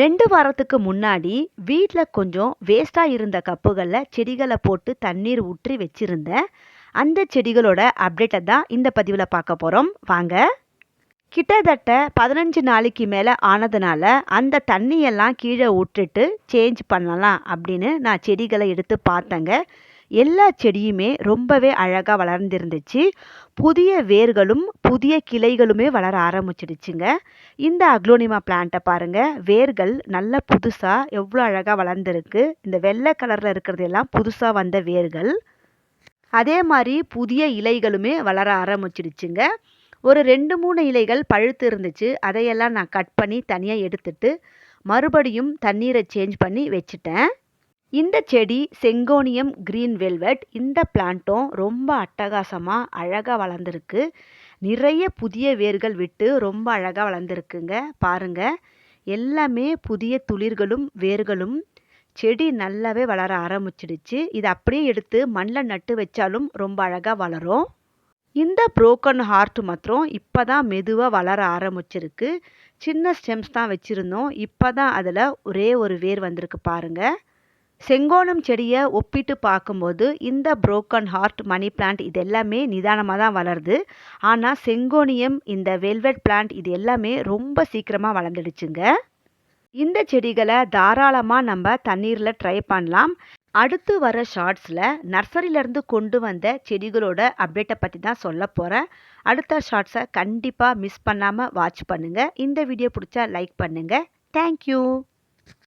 ரெண்டு வாரத்துக்கு முன்னாடி வீட்டில் கொஞ்சம் வேஸ்ட்டாக இருந்த கப்புகளில் செடிகளை போட்டு தண்ணீர் ஊற்றி வச்சுருந்தேன். அந்த செடிகளோட அப்டேட்டை தான் இந்த பதிவில் பார்க்க போகிறோம் வாங்க. கிட்டத்தட்ட பதினஞ்சு நாளைக்கு மேலே ஆனதுனால அந்த தண்ணியெல்லாம் கீழே விட்டுட்டு சேஞ்ச் பண்ணலாம் அப்படின்னு நான் செடிகளை எடுத்து பார்த்தேங்க. எல்லா செடியுமே ரொம்பவே அழகாக வளர்ந்துருந்துச்சு. புதிய வேர்களும் புதிய கிளைகளுமே வளர ஆரம்பிச்சிடுச்சுங்க. இந்த அக்ளோனிமா பிளான்ட்டை பாருங்கள் வேர்கள் நல்ல புதுசாக எவ்வளோ அழகாக வளர்ந்துருக்கு. இந்த வெள்ளை கலரில் இருக்கிறது எல்லாம் புதுசாக வந்த வேர்கள். அதே மாதிரி புதிய இலைகளுமே வளர ஆரம்பிச்சிடுச்சுங்க. ஒரு ரெண்டு மூணு இலைகள் பழுத்து இருந்துச்சு. அதையெல்லாம் நான் கட் பண்ணி தனியாக எடுத்துட்டு மறுபடியும் தண்ணீரை சேஞ்ச் பண்ணி வச்சுட்டேன். இந்த செடி செங்கோனியம் கிரீன் வெல்வெட் இந்த பிளான்ட்டும் ரொம்ப அட்டகாசமாக அழகாக வளர்ந்துருக்கு. நிறைய புதிய வேர்கள் விட்டு ரொம்ப அழகாக வளர்ந்துருக்குங்க. பாருங்க. எல்லாமே புதிய துளிர்களும் வேர்களும் செடி நல்லாவே வளர ஆரம்பிச்சிடுச்சு. இது அப்படியே எடுத்து மண்ணில் நட்டு வச்சாலும் ரொம்ப அழகாக வளரும். இந்த புரோக்கன் ஹார்ட் மாத்திரம் இப்போ தான் மெதுவாக வளர ஆரம்பிச்சிருக்கு. சின்ன ஸ்டெம்ஸ் தான் வச்சுருந்தோம். இப்போ தான் அதில் ஒரே ஒரு வேர் வந்திருக்கு பாருங்கள் செங்கோணம் செடியை ஒப்பிட்டு பார்க்கும்போது இந்த புரோக்கன் ஹார்ட் மணி பிளான்ட் இது எல்லாமே நிதானமாக தான் வளருது. ஆனால் செங்கோனியம் இந்த வெல்வெட் பிளான்ட் இது எல்லாமே ரொம்ப சீக்கிரமாக வளர்ந்துடுச்சுங்க. இந்த செடிகளை தாராளமாக நம்ம தண்ணீரில் ட்ரை பண்ணலாம். அடுத்து வர ஷார்ட்ஸில் நர்சரியிலேருந்து கொண்டு வந்த செடிகளோட அப்டேட்டை பற்றி தான் சொல்ல போகிறேன் அடுத்த ஷார்ட்ஸை கண்டிப்பாக மிஸ் பண்ணாமல் வாட்ச் பண்ணுங்கள் இந்த வீடியோ பிடிச்சா லைக் பண்ணுங்கள் தேங்க்யூ